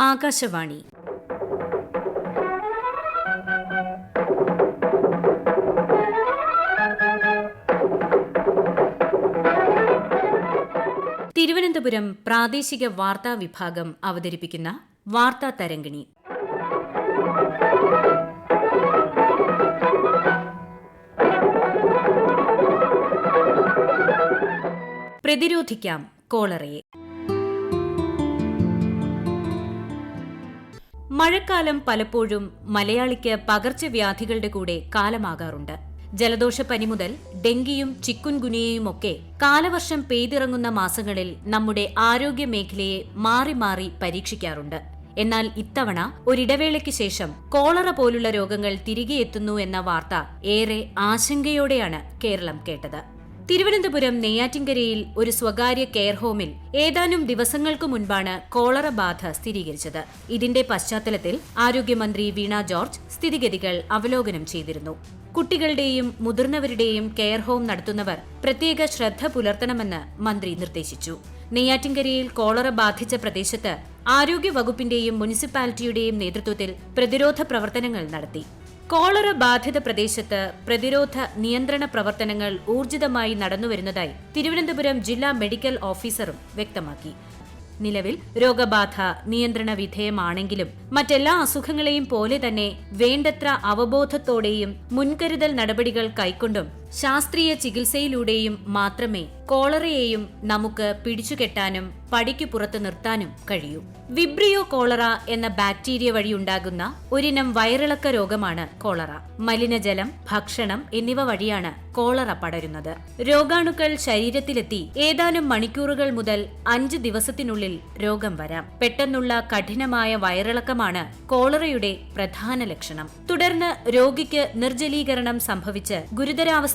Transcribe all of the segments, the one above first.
ആകാശവാണി. തിരുവനന്തപുരം പ്രാദേശിക വാർത്താ വിഭാഗം അവതരിപ്പിക്കുന്ന വാർത്താ തരംഗിണി. പ്രതിരോധിക്കാം കോളറയെ. മഴക്കാലം പലപ്പോഴും മലയാളിക്ക് പകർച്ചവ്യാധികളുടെ കൂടെ കാലമാകാറുണ്ട്. ജലദോഷപ്പനി മുതൽ ഡെങ്കിയും ചിക്കുൻഗുനിയയും ഒക്കെ കാലവർഷം പെയ്തിറങ്ങുന്ന മാസങ്ങളിൽ നമ്മുടെ ആരോഗ്യ മേഖലയെ മാറി മാറി പരീക്ഷിക്കാറുണ്ട്. എന്നാൽ ഇത്തവണ ഒരിടവേളയ്ക്ക് ശേഷം കോളറ പോലുള്ള രോഗങ്ങൾ തിരികെ എത്തുന്നു എന്ന വാർത്ത ഏറെ ആശങ്കയോടെയാണ് കേരളം കേട്ടത്. തിരുവനന്തപുരം നെയ്യാറ്റിൻകരയിൽ ഒരു സ്വകാര്യ കെയർ ഹോമിൽ ഏതാനും ദിവസങ്ങൾക്ക് മുൻപാണ് കോളറ ബാധ സ്ഥിരീകരിച്ചത്. ഇതിന്റെ പശ്ചാത്തലത്തിൽ ആരോഗ്യമന്ത്രി വീണ ജോർജ് സ്ഥിതിഗതികൾ അവലോകനം ചെയ്തിരുന്നു. കുട്ടികളുടെയും മുതിർന്നവരുടെയും കെയർ ഹോം നടത്തുന്നവർ പ്രത്യേക ശ്രദ്ധ പുലർത്തണമെന്ന് മന്ത്രി നിർദ്ദേശിച്ചു. നെയ്യാറ്റിൻകരയിൽ കോളറ ബാധിച്ച പ്രദേശത്ത് ആരോഗ്യ വകുപ്പിന്റെയും മുനിസിപ്പാലിറ്റിയുടെയും നേതൃത്വത്തിൽ പ്രതിരോധ പ്രവർത്തനങ്ങൾ നടത്തി. കോളറ ബാധിത പ്രദേശത്ത് പ്രതിരോധ നിയന്ത്രണ പ്രവർത്തനങ്ങൾ ഊർജിതമായി നടന്നുവരുന്നതായി തിരുവനന്തപുരം ജില്ലാ മെഡിക്കൽ ഓഫീസറും വ്യക്തമാക്കി. നിലവിൽ രോഗബാധ നിയന്ത്രണ വിധേയമാണെങ്കിലും മറ്റെല്ലാ അസുഖങ്ങളെയും പോലെ തന്നെ വേണ്ടത്ര അവബോധത്തോടെയും മുൻകരുതൽ നടപടികൾ കൈക്കൊണ്ടും ശാസ്ത്രീയ ചികിത്സയിലൂടെയും മാത്രമേ കോളറയെയും നമുക്ക് പിടിച്ചുകെട്ടാനും പടിക്കു പുറത്ത് നിർത്താനും കഴിയൂ. വിബ്രിയോ കോളറ എന്ന ബാക്ടീരിയ വഴി ഉണ്ടാകുന്ന ഒരിനം വയറിളക്ക രോഗമാണ് കോളറ. മലിനജലം ഭക്ഷണം എന്നിവ വഴിയാണ് കോളറ പടരുന്നത്. രോഗാണുക്കൾ ശരീരത്തിലെത്തി ഏതാനും മണിക്കൂറുകൾ മുതൽ അഞ്ച് ദിവസത്തിനുള്ളിൽ രോഗം വരാം. പെട്ടെന്നുള്ള കഠിനമായ വയറിളക്കമാണ് കോളറയുടെ പ്രധാന ലക്ഷണം. തുടർന്ന് രോഗിക്ക് നിർജലീകരണം സംഭവിച്ച്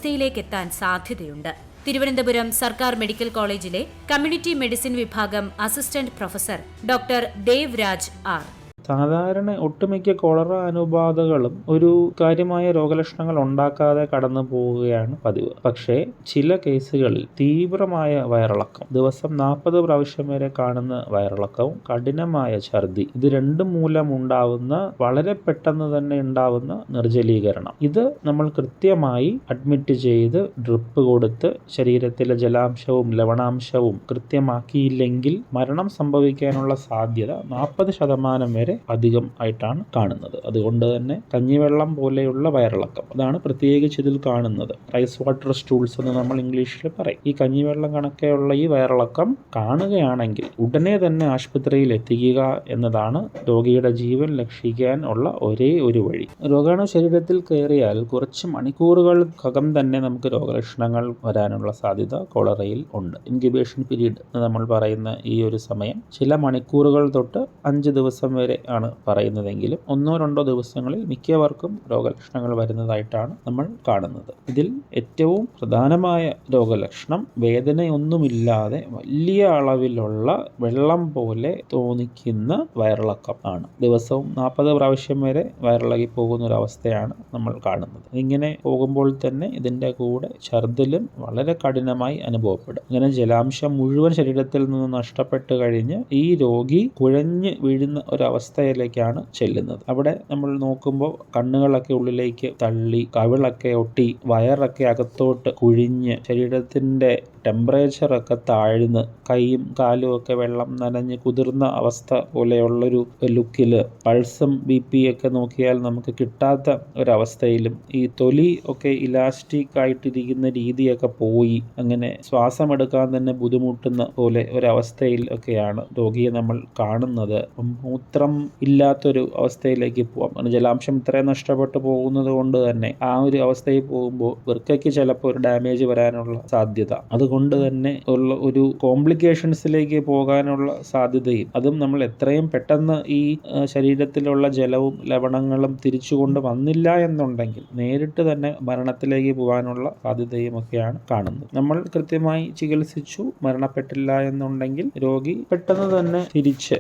ഗുരുതരാവസ്ഥയിലേക്ക് എത്താൻ സാധ്യതയുണ്ട്. തിരുവനന്തപുരം സർക്കാർ മെഡിക്കൽ കോളേജിലെ കമ്മ്യൂണിറ്റി മെഡിസിൻ വിഭാഗം assistant professor doctor Dev Raj R. സാധാരണ ഒട്ടുമിക്ക കോളറ അനുബാധകളും ഒരു കാര്യമായ രോഗലക്ഷണങ്ങൾ ഉണ്ടാക്കാതെ കടന്നു പോവുകയാണ് പതിവ്. പക്ഷേ ചില കേസുകളിൽ തീവ്രമായ വയറിളക്കം ദിവസം നാൽപ്പത് പ്രാവശ്യം വരെ കാണുന്ന വയറിളക്കവും കഠിനമായ ഛർദി ഇത് രണ്ടും മൂലം ഉണ്ടാവുന്ന വളരെ പെട്ടെന്ന് തന്നെ ഉണ്ടാവുന്ന നിർജലീകരണം. ഇത് നമ്മൾ കൃത്യമായി അഡ്മിറ്റ് ചെയ്ത് ഡ്രിപ്പ് കൊടുത്ത് ശരീരത്തിലെ ജലാംശവും ലവണാംശവും കൃത്യമാക്കിയില്ലെങ്കിൽ മരണം സംഭവിക്കാനുള്ള സാധ്യത നാൽപ്പത് ശതമാനം വരെ അധികം ആയിട്ടാണ് കാണുന്നത്. അതുകൊണ്ട് തന്നെ കഞ്ഞിവെള്ളം പോലെയുള്ള വയറിളക്കം. അതാണ് പ്രത്യേകിച്ച് ഇതിൽ കാണുന്നത്. റൈസ് വാട്ടർ സ്റ്റൂൾസ് എന്ന് നമ്മൾ ഇംഗ്ലീഷിൽ പറയും. ഈ കഞ്ഞിവെള്ളം കണക്കെയുള്ള ഈ വയറിളക്കം കാണുകയാണെങ്കിൽ ഉടനെ തന്നെ ആശുപത്രിയിൽ എത്തിക്കുക എന്നതാണ് രോഗിയുടെ ജീവൻ രക്ഷിക്കാൻ ഉള്ള ഒരേ ഒരു വഴി. രോഗാണു ശരീരത്തിൽ കയറിയാൽ കുറച്ച് മണിക്കൂറുകൾക്കകം തന്നെ നമുക്ക് രോഗലക്ഷണങ്ങൾ വരാനുള്ള സാധ്യത കോളറയിൽ ഉണ്ട്. ഇൻക്യുബേഷൻ പീരീഡ് എന്ന് നമ്മൾ പറയുന്ന ഈ ഒരു സമയം ചില മണിക്കൂറുകൾ തൊട്ട് അഞ്ച് ദിവസം വരെ ആണ് പറയുന്നതെങ്കിലും ഒന്നോ രണ്ടോ ദിവസങ്ങളിൽ മിക്കവർക്കും രോഗലക്ഷണങ്ങൾ വരുന്നതായിട്ടാണ് നമ്മൾ കാണുന്നത്. ഇതിൽ ഏറ്റവും പ്രധാനമായ രോഗലക്ഷണം വേദനയൊന്നുമില്ലാതെ വലിയ അളവിലുള്ള വെള്ളം പോലെ തോന്നിക്കുന്ന വയറിളക്കം ആണ്. ദിവസവും നാൽപ്പത് പ്രാവശ്യം വരെ വയറിളകി പോകുന്ന ഒരു അവസ്ഥയാണ് നമ്മൾ കാണുന്നത്. ഇങ്ങനെ പോകുമ്പോൾ തന്നെ ഇതിന്റെ കൂടെ ഛർദിലും വളരെ കഠിനമായി അനുഭവപ്പെടും. ഇങ്ങനെ ജലാംശം മുഴുവൻ ശരീരത്തിൽ നിന്ന് നഷ്ടപ്പെട്ട് കഴിഞ്ഞ് ഈ രോഗി കുഴഞ്ഞ് വീഴുന്ന ഒരവസ്ഥയിലേക്കാണ് ചെല്ലുന്നത്. അവിടെ നമ്മൾ നോക്കുമ്പോൾ കണ്ണുകളൊക്കെ ഉള്ളിലേക്ക് തള്ളി കവിളൊക്കെ ഒട്ടി വയറൊക്കെ അകത്തോട്ട് കുഴിഞ്ഞ് ശരീരത്തിന്റെ ടെമ്പറേച്ചറൊക്കെ താഴ്ന്ന് കൈയും കാലും ഒക്കെ വെള്ളം നനഞ്ഞ് കുതിർന്ന അവസ്ഥ പോലെയുള്ളൊരു ലുക്കിൽ പൾസും ബി പി ഒക്കെ നോക്കിയാൽ നമുക്ക് കിട്ടാത്ത ഒരവസ്ഥയിലും ഈ തൊലി ഒക്കെ ഇലാസ്റ്റിക് ആയിട്ടിരിക്കുന്ന രീതിയൊക്കെ പോയി അങ്ങനെ ശ്വാസമെടുക്കാൻ തന്നെ ബുദ്ധിമുട്ടുന്ന പോലെ ഒരവസ്ഥയിൽ ഒക്കെയാണ് രോഗിയെ നമ്മൾ കാണുന്നത്. മൂത്രം ഇല്ലാത്തൊരു അവസ്ഥയിലേക്ക് പോവാം. ജലാംശം ഇത്രയും നഷ്ടപ്പെട്ടു പോകുന്നത് കൊണ്ട് തന്നെ ആ ഒരു അവസ്ഥയിൽ പോകുമ്പോൾ വൃക്കയ്ക്ക് ചിലപ്പോൾ ഒരു ഡാമേജ് വരാനുള്ള സാധ്യത. അതുകൊണ്ട് തന്നെ ഉള്ള ഒരു കോംപ്ലിക്കേഷൻസിലേക്ക് പോകാനുള്ള സാധ്യതയും അതും നമ്മൾ എത്രയും പെട്ടെന്ന് ഈ ശരീരത്തിലുള്ള ജലവും ലവണങ്ങളും തിരിച്ചു കൊണ്ട് വന്നില്ല എന്നുണ്ടെങ്കിൽ നേരിട്ട് തന്നെ മരണത്തിലേക്ക് പോകാനുള്ള സാധ്യതയും ഒക്കെയാണ് കാണുന്നത്. നമ്മൾ കൃത്യമായി ചികിത്സിച്ചു മരണപ്പെട്ടില്ല എന്നുണ്ടെങ്കിൽ രോഗി പെട്ടെന്ന് തന്നെ തിരിച്ച്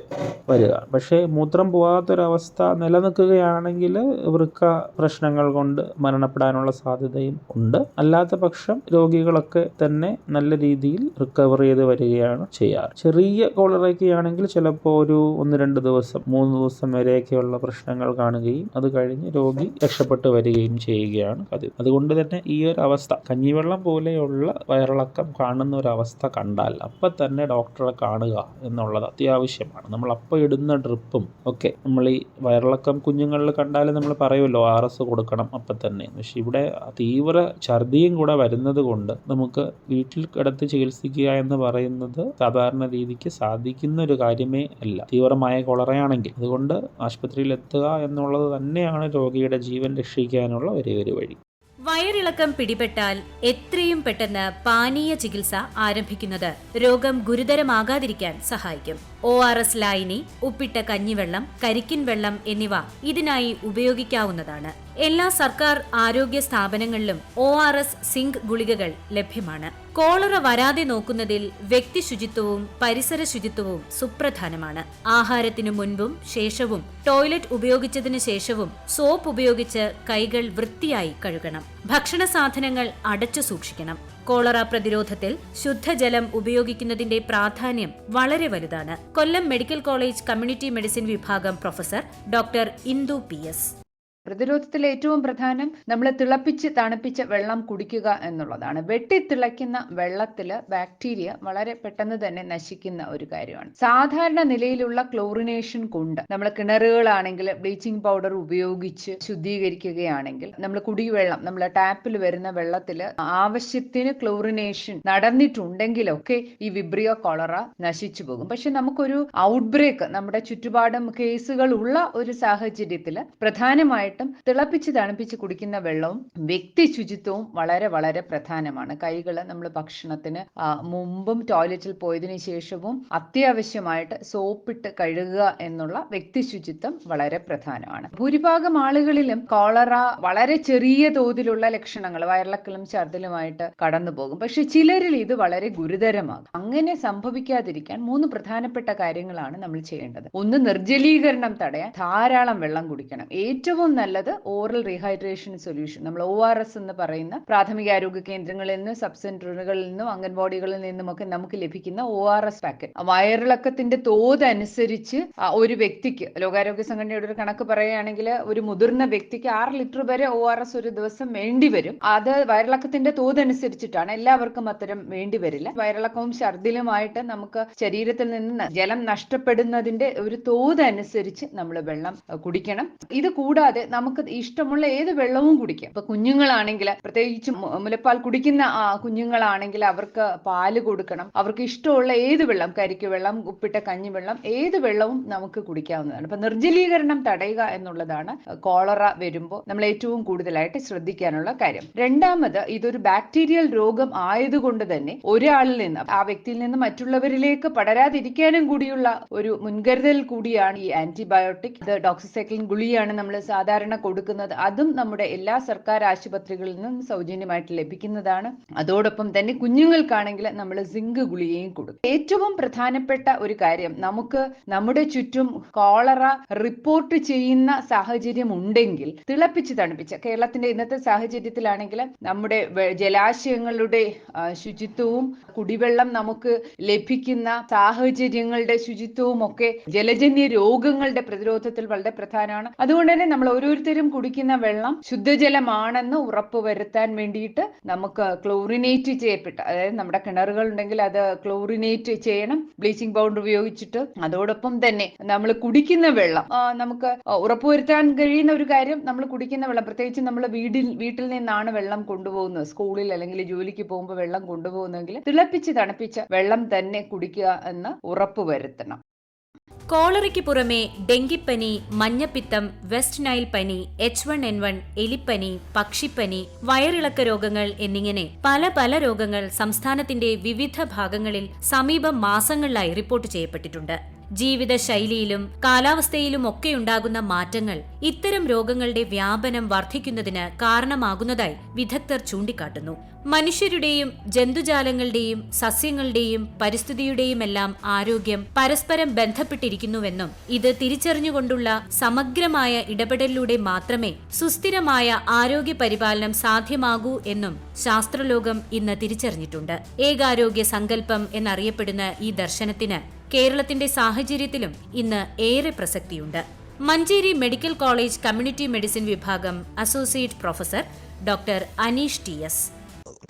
വരിക. പക്ഷേ മൂത്രം പോകാത്തൊരവസ്ഥ നിലനിൽക്കുകയാണെങ്കിൽ വൃക്ക പ്രശ്നങ്ങൾ കൊണ്ട് മരണപ്പെടാനുള്ള സാധ്യതയും ഉണ്ട്. അല്ലാത്ത പക്ഷം രോഗികളൊക്കെ തന്നെ നല്ല നല്ല രീതിയിൽ റിക്കവർ ചെയ്ത് വരികയാണ് ചെയ്യാറ്. ചെറിയ കോളറയ്ക്ക് ആണെങ്കിൽ ചിലപ്പോൾ ഒരു ഒന്ന് രണ്ട് ദിവസം മൂന്ന് ദിവസം വരെയൊക്കെയുള്ള പ്രശ്നങ്ങൾ കാണുകയും അത് കഴിഞ്ഞ് രോഗി രക്ഷപ്പെട്ട് വരികയും ചെയ്യുകയാണ് പതിവ് അതുകൊണ്ട് തന്നെ ഈ ഒരു അവസ്ഥ കഞ്ഞിവെള്ളം പോലെയുള്ള വയറിളക്കം കാണുന്ന ഒരു അവസ്ഥ കണ്ടാൽ അപ്പം തന്നെ ഡോക്ടറെ കാണുക എന്നുള്ളത് അത്യാവശ്യമാണ്. നമ്മൾ അപ്പം ഇടുന്ന ഡ്രിപ്പും ഒക്കെ നമ്മൾ ഈ വയറിളക്കം കുഞ്ഞുങ്ങളിൽ കണ്ടാൽ നമ്മൾ പറയുമല്ലോ ആർ എസ് കൊടുക്കണം അപ്പം തന്നെ. പക്ഷെ ഇവിടെ തീവ്ര ഛർദിയും കൂടെ വരുന്നത് കൊണ്ട് നമുക്ക് വീട്ടിൽ കിടത്തി ചികിത്സിക്കുക എന്ന് പറയുന്നത് സാധാരണ രീതിക്ക് സാധിക്കുന്ന ഒരു കാര്യമേ അല്ല. തീവ്രമായ കൊളറയാണെങ്കിൽ അതുകൊണ്ട് ആശുപത്രിയിൽ എത്തുക എന്നുള്ളത് തന്നെയാണ് രോഗിയുടെ ജീവൻ രക്ഷിക്കാനുള്ള ഒരേ ഒരു വഴി. വയറിളക്കം പിടിപെട്ടാൽ എത്രയും പെട്ടെന്ന് പാനീയ ചികിത്സ ആരംഭിക്കുന്നത് രോഗം ഗുരുതരമാകാതിരിക്കാൻ സഹായിക്കും. ഒ ആർ എസ് ലായനി ഉപ്പിട്ട കഞ്ഞിവെള്ളം കരിക്കിൻ വെള്ളം എന്നിവ ഇതിനായി ഉപയോഗിക്കാവുന്നതാണ്. എല്ലാ സർക്കാർ ആരോഗ്യ സ്ഥാപനങ്ങളിലും ഒ ആർ എസ് സിങ്ക് ഗുളികകൾ ലഭ്യമാണ്. കോളറ വരാതെ നോക്കുന്നതിൽ വ്യക്തി ശുചിത്വവും പരിസര ശുചിത്വവും സുപ്രധാനമാണ്. ആഹാരത്തിനു മുൻപും ശേഷവും ടോയ്ലറ്റ് ഉപയോഗിച്ചതിനു ശേഷവും സോപ്പ് ഉപയോഗിച്ച് കൈകൾ വൃത്തിയായി കഴുകണം. ഭക്ഷണ സാധനങ്ങൾ അടച്ചു സൂക്ഷിക്കണം. കോളറ പ്രതിരോധത്തിൽ ശുദ്ധജലം ഉപയോഗിക്കുന്നതിന്റെ പ്രാധാന്യം വളരെ വലുതാണ്. Kollam medical college community medicine വിഭാഗം professor doctor Indu P S. പ്രതിരോധത്തിൽ ഏറ്റവും പ്രധാനം നമ്മൾ തിളപ്പിച്ച് തണുപ്പിച്ച വെള്ളം കുടിക്കുക എന്നുള്ളതാണ്. വെട്ടി വെട്ടിത്തിളയ്ക്കുന്ന വെള്ളത്തിൽ ബാക്ടീരിയ വളരെ പെട്ടെന്ന് തന്നെ നശിക്കുന്ന ഒരു കാര്യമാണ്. സാധാരണ നിലയിലുള്ള ക്ലോറിനേഷൻ കൊണ്ട് നമ്മൾ കിണറുകളാണെങ്കിൽ ബ്ലീച്ചിങ് പൗഡർ ഉപയോഗിച്ച് ശുദ്ധീകരിക്കുകയാണെങ്കിൽ നമ്മൾ കുടിവെള്ളം നമ്മൾ ടാപ്പിൽ വരുന്ന വെള്ളത്തിൽ ആവശ്യത്തിന് ക്ലോറിനേഷൻ നടന്നിട്ടുണ്ടെങ്കിലൊക്കെ ഈ വിബ്രിയോ കോളറ നശിച്ചു പോകും. പക്ഷെ നമുക്കൊരു ഔട്ട്ബ്രേക്ക് നമ്മുടെ ചുറ്റുപാടും കേസുകൾ ഉള്ള ഒരു സാഹചര്യത്തിൽ പ്രധാനമായിട്ടും തിളപ്പിച്ച് തണുപ്പിച്ച് കുടിക്കുന്ന വെള്ളവും വ്യക്തി ശുചിത്വവും വളരെ വളരെ പ്രധാനമാണ്. കൈകൾ നമ്മൾ ഭക്ഷണത്തിന് മുമ്പും ടോയ്ലറ്റിൽ പോയതിനു ശേഷവും അത്യാവശ്യമായിട്ട് സോപ്പിട്ട് കഴുകുക എന്നുള്ള വ്യക്തി ശുചിത്വം വളരെ പ്രധാനമാണ്. ഭൂരിഭാഗം ആളുകളിലും കോളറ വളരെ ചെറിയ തോതിലുള്ള ലക്ഷണങ്ങൾ വയറിളക്കലും ഛർദിലുമായിട്ട് കടന്നു പോകും പക്ഷെ ചിലരിൽ ഇത് വളരെ ഗുരുതരമാകും. അങ്ങനെ സംഭവിക്കാതിരിക്കാൻ മൂന്ന് പ്രധാനപ്പെട്ട കാര്യങ്ങളാണ് നമ്മൾ ചെയ്യേണ്ടത്. ഒന്ന് നിർജലീകരണം തടയാൻ ധാരാളം വെള്ളം കുടിക്കണം. ഏറ്റവും നല്ലത് ഓറൽ റീഹൈഡ്രേഷൻ സൊല്യൂഷൻ നമ്മൾ ഒ ആർ എസ് എന്ന് പറയുന്ന പ്രാഥമിക ആരോഗ്യ കേന്ദ്രങ്ങളിൽ നിന്ന് സബ് സെന്ററുകളിൽ നിന്നും അംഗൻവാടികളിൽ നിന്നുമൊക്കെ നമുക്ക് ലഭിക്കുന്ന ഒ ആർ എസ് പാക്കറ്റ് വയറിളക്കത്തിന്റെ തോത് അനുസരിച്ച് ഒരു വ്യക്തിക്ക് ലോകാരോഗ്യ സംഘടനയുടെ ഒരു കണക്ക് പറയുകയാണെങ്കിൽ ഒരു മുതിർന്ന വ്യക്തിക്ക് ആറ് ലിറ്റർ വരെ ഒ ആർ എസ് ഒരു ദിവസം വേണ്ടി വരും. അത് വയറിളക്കത്തിന്റെ തോത് അനുസരിച്ചിട്ടാണ് എല്ലാവർക്കും അത്തരം വേണ്ടി വരില്ല. വയറിളക്കവും ഛർദിലുമായിട്ട് നമുക്ക് ശരീരത്തിൽ നിന്ന് ജലം നഷ്ടപ്പെടുന്നതിന്റെ ഒരു തോത് അനുസരിച്ച് നമ്മൾ വെള്ളം കുടിക്കണം. ഇത് കൂടാതെ നമുക്ക് ഇഷ്ടമുള്ള ഏത് വെള്ളവും കുടിക്കാം. ഇപ്പൊ കുഞ്ഞുങ്ങളാണെങ്കിൽ പ്രത്യേകിച്ച് മുലപ്പാൽ കുടിക്കുന്ന കുഞ്ഞുങ്ങളാണെങ്കിൽ അവർക്ക് പാൽ കൊടുക്കണം. അവർക്ക് ഇഷ്ടമുള്ള ഏത് വെള്ളം കരിക്ക് വെള്ളം ഉപ്പിട്ട കഞ്ഞി വെള്ളം ഏത് വെള്ളവും നമുക്ക് കുടിക്കാവുന്നതാണ്. അപ്പൊ നിർജലീകരണം തടയുക എന്നുള്ളതാണ് കോളറ വരുമ്പോൾ നമ്മൾ ഏറ്റവും കൂടുതലായിട്ട് ശ്രദ്ധിക്കാനുള്ള കാര്യം. രണ്ടാമത് ഇതൊരു ബാക്ടീരിയൽ രോഗം ആയതുകൊണ്ട് തന്നെ ഒരാളിൽ നിന്ന് ആ വ്യക്തിയിൽ നിന്ന് മറ്റുള്ളവരിലേക്ക് പടരാതിരിക്കാനും കൂടിയുള്ള ഒരു മുൻകരുതൽ കൂടിയാണ് ഈ ആന്റിബയോട്ടിക്. ഇത് ഡോക്സിസൈക്ലിൻ ഗുളിയാണ് നമ്മൾ സാധാരണ കൊടുക്കുന്നത് അതും നമ്മുടെ എല്ലാ സർക്കാർ ആശുപത്രികളിൽ നിന്നും സൗജന്യമായിട്ട് ലഭിക്കുന്നതാണ്. അതോടൊപ്പം തന്നെ കുഞ്ഞുങ്ങൾക്കാണെങ്കിൽ നമ്മൾ സിങ്ക് ഗുളികയും കൊടുക്കും. ഏറ്റവും പ്രധാനപ്പെട്ട ഒരു കാര്യം നമുക്ക് നമ്മുടെ ചുറ്റും കോളറ റിപ്പോർട്ട് ചെയ്യുന്ന സാഹചര്യം ഉണ്ടെങ്കിൽ തിളപ്പിച്ച് തണുപ്പിച്ച കേരളത്തിന്റെ ഇന്നത്തെ സാഹചര്യത്തിലാണെങ്കിൽ നമ്മുടെ ജലാശയങ്ങളുടെ ശുചിത്വവും കുടിവെള്ളം നമുക്ക് ലഭിക്കുന്ന സാഹചര്യങ്ങളുടെ ശുചിത്വവും ഒക്കെ ജലജന്യ രോഗങ്ങളുടെ പ്രതിരോധത്തിൽ വളരെ പ്രധാനമാണ്. അതുകൊണ്ട് തന്നെ നമ്മൾ ഓരോരുത്തരും കുടിക്കുന്ന വെള്ളം ശുദ്ധജലമാണെന്ന് ഉറപ്പുവരുത്താൻ വേണ്ടിയിട്ട് നമുക്ക് ക്ലോറിനേറ്റ് ചെയ്യപ്പെട്ട അതായത് നമ്മുടെ കിണറുകൾ ഉണ്ടെങ്കിൽ അത് ക്ലോറിനേറ്റ് ചെയ്യണം ബ്ലീച്ചിങ് പൗഡർ ഉപയോഗിച്ചിട്ട്. അതോടൊപ്പം തന്നെ നമ്മൾ കുടിക്കുന്ന വെള്ളം നമുക്ക് ഉറപ്പുവരുത്താൻ കഴിയുന്ന ഒരു കാര്യം നമ്മൾ കുടിക്കുന്ന വെള്ളം. പ്രത്യേകിച്ച് നമ്മൾ വീടിൽ വീട്ടിൽ നിന്നാണ് വെള്ളം കൊണ്ടുപോകുന്നത്. സ്കൂളിൽ അല്ലെങ്കിൽ ജോലിക്ക് പോകുമ്പോൾ വെള്ളം കൊണ്ടുപോകുന്നെങ്കിൽ തിളപ്പിച്ച് തണുപ്പിച്ച വെള്ളം തന്നെ കുടിക്കുക എന്ന് ഉറപ്പുവരുത്തണം. കോളറയ്ക്ക് പുറമെ ഡെങ്കിപ്പനി മഞ്ഞപ്പിത്തം വെസ്റ്റ് നൈൽ പനി എച്ച് വൺ എൻ വൺ എലിപ്പനി പക്ഷിപ്പനി വയറിളക്ക രോഗങ്ങൾ എന്നിങ്ങനെ പല പല രോഗങ്ങൾ സംസ്ഥാനത്തിന്റെ വിവിധ ഭാഗങ്ങളിൽ സമീപ മാസങ്ങളിലായി റിപ്പോർട്ട് ചെയ്യപ്പെട്ടിട്ടുണ്ട്. ജീവിതശൈലിയിലും കാലാവസ്ഥയിലും ഒക്കെയുണ്ടാകുന്ന മാറ്റങ്ങൾ ഇത്തരം രോഗങ്ങളുടെ വ്യാപനം വർദ്ധിക്കുന്നതിന് കാരണമാകുന്നതായി വിദഗ്ധർ ചൂണ്ടിക്കാട്ടുന്നു. മനുഷ്യരുടെയും ജന്തുജാലങ്ങളുടെയും സസ്യങ്ങളുടെയും പരിസ്ഥിതിയുടെയുമെല്ലാം ആരോഗ്യം പരസ്പരം ബന്ധപ്പെട്ടിരിക്കുന്നുവെന്നും ഇത് തിരിച്ചറിഞ്ഞുകൊണ്ടുള്ള സമഗ്രമായ ഇടപെടലിലൂടെ മാത്രമേ സുസ്ഥിരമായ ആരോഗ്യ പരിപാലനം സാധ്യമാകൂ എന്നും ശാസ്ത്രലോകം ഇന്ന് തിരിച്ചറിഞ്ഞിട്ടുണ്ട്. ഏകാരോഗ്യ സങ്കല്പം എന്നറിയപ്പെടുന്ന ഈ ദർശനത്തിന് കേരളത്തിന്റെ സാഹചര്യത്തിലും ഇന്ന് ഏറെ പ്രസക്തിയുണ്ട്. Manjeri medical college community medicine വിഭാഗം associate professor doctor Aneesh T S.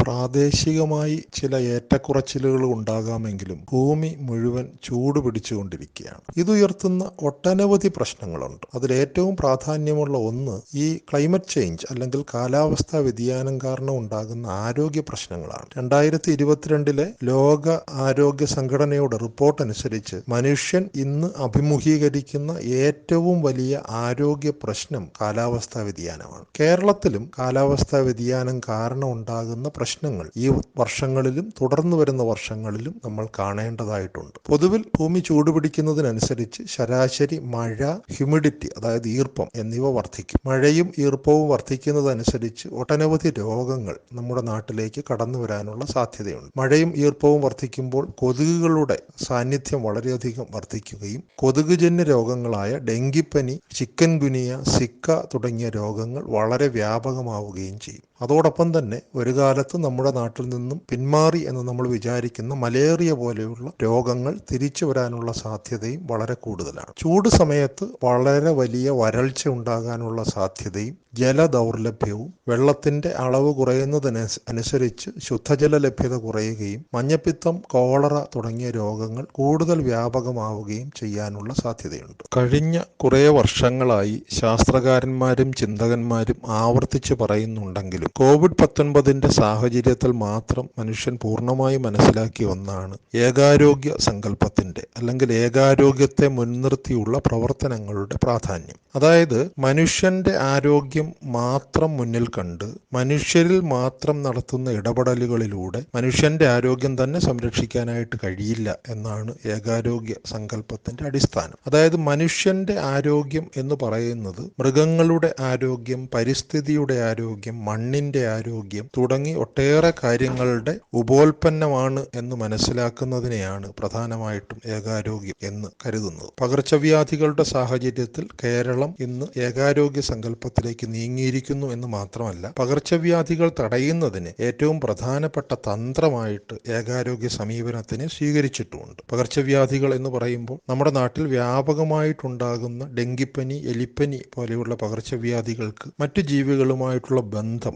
പ്രാദേശികമായി ചില ഏറ്റക്കുറച്ചിലുകൾ ഉണ്ടാകാമെങ്കിലും ഭൂമി മുഴുവൻ ചൂട് പിടിച്ചുകൊണ്ടിരിക്കുകയാണ്. ഇതുയർത്തുന്ന ഒട്ടനവധി പ്രശ്നങ്ങളുണ്ട്. അതിൽ ഏറ്റവും പ്രാധാന്യമുള്ള ഒന്ന് ഈ ക്ലൈമറ്റ് ചേഞ്ച് അല്ലെങ്കിൽ കാലാവസ്ഥാ വ്യതിയാനം കാരണം ഉണ്ടാകുന്ന ആരോഗ്യ പ്രശ്നങ്ങളാണ്. രണ്ടായിരത്തി ഇരുപത്തിരണ്ടിലെ ലോക ആരോഗ്യ സംഘടനയുടെ റിപ്പോർട്ട് അനുസരിച്ച് മനുഷ്യൻ ഇന്ന് അഭിമുഖീകരിക്കുന്ന ഏറ്റവും വലിയ ആരോഗ്യ പ്രശ്നം കാലാവസ്ഥാ വ്യതിയാനമാണ്. കേരളത്തിലും കാലാവസ്ഥാ വ്യതിയാനം കാരണം ഉണ്ടാകുന്ന പ്രശ്നങ്ങൾ. ഈ വർഷങ്ങളിലും തുടർന്നു വരുന്ന വർഷങ്ങളിലും നമ്മൾ കാണേണ്ടതായിട്ടുണ്ട്. പൊതുവിൽ ഭൂമി ചൂടുപിടിക്കുന്നതിനനുസരിച്ച് ശരാശരി മഴ ഹ്യൂമിഡിറ്റി അതായത് ഈർപ്പം എന്നിവ വർദ്ധിക്കും. മഴയും ഈർപ്പവും വർദ്ധിക്കുന്നതനുസരിച്ച് ഒട്ടനവധി രോഗങ്ങൾ നമ്മുടെ നാട്ടിലേക്ക് കടന്നു വരാനുള്ള സാധ്യതയുണ്ട്. മഴയും ഈർപ്പവും വർദ്ധിക്കുമ്പോൾ കൊതുകുകളുടെ സാന്നിധ്യം വളരെയധികം വർദ്ധിക്കുകയും കൊതുകുജന്യ രോഗങ്ങളായ ഡെങ്കിപ്പനി ചിക്കൻ ഗുനിയ സിക്ക തുടങ്ങിയ രോഗങ്ങൾ വളരെ വ്യാപകമാവുകയും ചെയ്യും. അതോടൊപ്പം തന്നെ ഒരു കാലത്ത് നമ്മുടെ നാട്ടിൽ നിന്നും പിന്മാറി എന്ന് നമ്മൾ വിചാരിക്കുന്ന മലേറിയ പോലെയുള്ള രോഗങ്ങൾ തിരിച്ചു വരാനുള്ള സാധ്യതയും വളരെ കൂടുതലാണ്. ചൂട് സമയത്ത് വളരെ വലിയ വരൾച്ച ഉണ്ടാകാനുള്ള സാധ്യതയും ജലദൗർലഭ്യവും വെള്ളത്തിന്റെ അളവ് കുറയുന്നതിന് അനുസരിച്ച് ശുദ്ധജല ലഭ്യത കുറയുകയും മഞ്ഞപ്പിത്തം കോളറ തുടങ്ങിയ രോഗങ്ങൾ കൂടുതൽ വ്യാപകമാവുകയും ചെയ്യാനുള്ള സാധ്യതയുണ്ട്. കഴിഞ്ഞ കുറേ വർഷങ്ങളായി ശാസ്ത്രകാരന്മാരും ചിന്തകന്മാരും ആവർത്തിച്ച് പറയുന്നുണ്ടെങ്കിലും കോവിഡ് പത്തൊൻപതിന്റെ സാഹചര്യത്തിൽ മാത്രം മനുഷ്യൻ പൂർണമായി മനസ്സിലാക്കിയ ഒന്നാണ് ഏകാരോഗ്യ സങ്കല്പത്തിന്റെ അല്ലെങ്കിൽ ഏകാരോഗ്യത്തെ മുൻനിർത്തിയുള്ള പ്രവർത്തനങ്ങളുടെ പ്രാധാന്യം. അതായത് മനുഷ്യന്റെ ആരോഗ്യം മാത്രം മുന്നിൽ കണ്ട് മനുഷ്യരിൽ മാത്രം നടത്തുന്ന ഇടപെടലുകളിലൂടെ മനുഷ്യന്റെ ആരോഗ്യം തന്നെ സംരക്ഷിക്കാനായിട്ട് കഴിയില്ല എന്നാണ് ഏകാരോഗ്യ സങ്കല്പത്തിന്റെ അടിസ്ഥാനം. അതായത് മനുഷ്യന്റെ ആരോഗ്യം എന്ന് പറയുന്നത് മൃഗങ്ങളുടെ ആരോഗ്യം പരിസ്ഥിതിയുടെ ആരോഗ്യം മണ്ണിന്റെ ആരോഗ്യം തുടങ്ങി ഒട്ടേറെ കാര്യങ്ങളുടെ ഉപോൽപ്പന്നമാണ് എന്ന് മനസ്സിലാക്കുന്നതിനെയാണ് പ്രധാനമായിട്ടും ഏകാരോഗ്യം എന്ന് കരുതുന്നത്. പകർച്ചവ്യാധികളുടെ സാഹചര്യത്തിൽ കേരളം ഇന്ന് ഏകാരോഗ്യ സങ്കല്പത്തിലേക്ക് നീങ്ങിയിരിക്കുന്നു എന്ന് മാത്രമല്ല പകർച്ചവ്യാധികൾ തടയുന്നതിന് ഏറ്റവും പ്രധാനപ്പെട്ട തന്ത്രമായിട്ട് ഏകാരോഗ്യ സമീപനത്തിനെ സ്വീകരിച്ചിട്ടുമുണ്ട് പകർച്ചവ്യാധികൾ എന്ന് പറയുമ്പോൾ നമ്മുടെ നാട്ടിൽ വ്യാപകമായിട്ടുണ്ടാകുന്ന ഡെങ്കിപ്പനി എലിപ്പനി പോലെയുള്ള പകർച്ചവ്യാധികൾക്ക് മറ്റു ജീവികളുമായിട്ടുള്ള ബന്ധം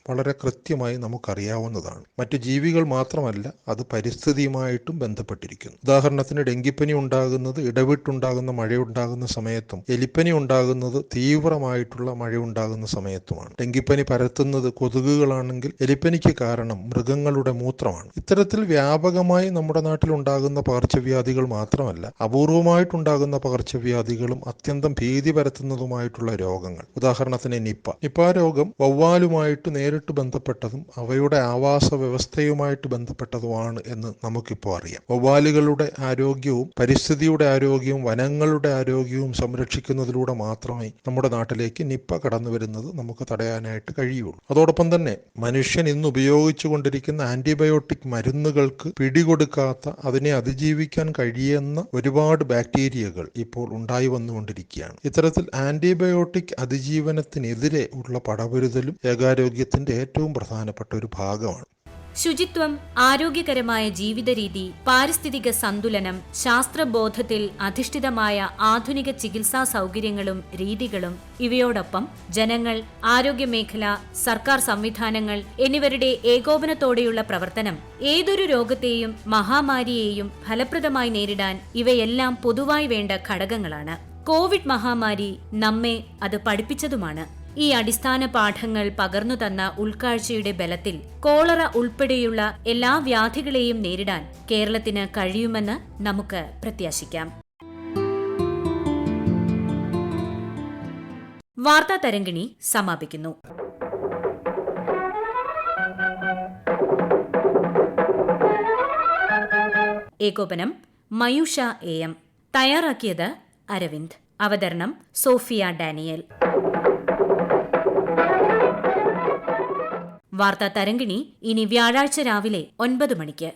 വളരെ കൃത്യമായി നമുക്കറിയാവുന്നതാണ്. മറ്റ് ജീവികൾ മാത്രമല്ല അത് പരിസ്ഥിതിയുമായിട്ടും ബന്ധപ്പെട്ടിരിക്കുന്നു. ഉദാഹരണത്തിന് ഡെങ്കിപ്പനി ഉണ്ടാകുന്നത് ഇടവിട്ടുണ്ടാകുന്ന മഴയുണ്ടാകുന്ന സമയത്തും എലിപ്പനി ഉണ്ടാകുന്നത് തീവ്രമായിട്ടുള്ള മഴയുണ്ടാകുന്ന സമയത്തുമാണ്. ഡെങ്കിപ്പനി പരത്തുന്നത് കൊതുകുകളാണെങ്കിൽ എലിപ്പനിക്ക് കാരണം മൃഗങ്ങളുടെ മൂത്രമാണ്. ഇത്തരത്തിൽ വ്യാപകമായി നമ്മുടെ നാട്ടിൽ ഉണ്ടാകുന്ന പകർച്ചവ്യാധികൾ മാത്രമല്ല അപൂർവമായിട്ടുണ്ടാകുന്ന പകർച്ചവ്യാധികളും അത്യന്തം ഭീതി പരത്തുന്നതുമായിട്ടുള്ള രോഗങ്ങൾ. ഉദാഹരണത്തിന് നിപ്പ. നിപ്പ രോഗം വവ്വാലുമായിട്ട് നേരിട്ട് ബന്ധപ്പെട്ടതും അവയുടെ ആവാസ വ്യവസ്ഥയുമായിട്ട് ബന്ധപ്പെട്ടതുമാണ് എന്ന് നമുക്കിപ്പോൾ അറിയാം. വവ്വാലുകളുടെ ആരോഗ്യവും പരിസ്ഥിതിയുടെ ആരോഗ്യവും വനങ്ങളുടെ ആരോഗ്യവും സംരക്ഷിക്കുന്നതിലൂടെ മാത്രമേ നമ്മുടെ നാട്ടിലേക്ക് നിപ്പ കടന്നു വരുന്നത് നമുക്ക് തടയാനായിട്ട് കഴിയുള്ളൂ. അതോടൊപ്പം തന്നെ മനുഷ്യൻ ഇന്ന് ഉപയോഗിച്ചു കൊണ്ടിരിക്കുന്ന ആന്റിബയോട്ടിക് മരുന്നുകൾക്ക് പിടികൊടുക്കാത്ത അതിനെ അതിജീവിക്കാൻ കഴിയുന്ന ഒരുപാട് ബാക്ടീരിയകൾ ഇപ്പോൾ ഉണ്ടായി വന്നുകൊണ്ടിരിക്കുകയാണ്. ഇത്തരത്തിൽ ആന്റിബയോട്ടിക് അതിജീവനത്തിനെതിരെ ഉള്ള പടപൊരുതലും ഏകാരോഗ്യത്തിന്റെ ഏറ്റവും പ്രധാനപ്പെട്ട ഒരു ഭാഗമാണ്. ശുചിത്വം ആരോഗ്യകരമായ ജീവിതരീതി പാരിസ്ഥിതിക സന്തുലനം ശാസ്ത്രബോധത്തിൽ അധിഷ്ഠിതമായ ആധുനിക ചികിത്സാ സൗകര്യങ്ങളും രീതികളും. ഇവയോടൊപ്പം ജനങ്ങൾ ആരോഗ്യമേഖല സർക്കാർ സംവിധാനങ്ങൾ എന്നിവരുടെ ഏകോപനത്തോടെയുള്ള പ്രവർത്തനം ഏതൊരു രോഗത്തെയും മഹാമാരിയെയും ഫലപ്രദമായി നേരിടാൻ ഇവയെല്ലാം പൊതുവായി വേണ്ട ഘടകങ്ങളാണ്. കോവിഡ് മഹാമാരി നമ്മെ അത് പഠിപ്പിച്ചതുമാണ്. ഈ അടിസ്ഥാന പാഠങ്ങൾ പകർന്നു തന്ന ഉൾക്കാഴ്ചയുടെ ബലത്തിൽ കോളറ ഉൾപ്പെടെയുള്ള എല്ലാ വ്യാധികളെയും നേരിടാൻ കേരളത്തിന് കഴിയുമെന്ന് നമുക്ക് പ്രത്യാശിക്കാം. വാർത്താ തരംഗിണി സമാപിക്കുന്നു. ഏകോപനം മയൂഷ എ എം. തയ്യാറാക്കിയത് അരവിന്ദ്. അവതരണം സോഫിയ ഡാനിയൽ. വാർത്താ തരംഗിണി ഇനി വ്യാഴാഴ്ച രാവിലെ ഒൻപത് മണിക്ക്.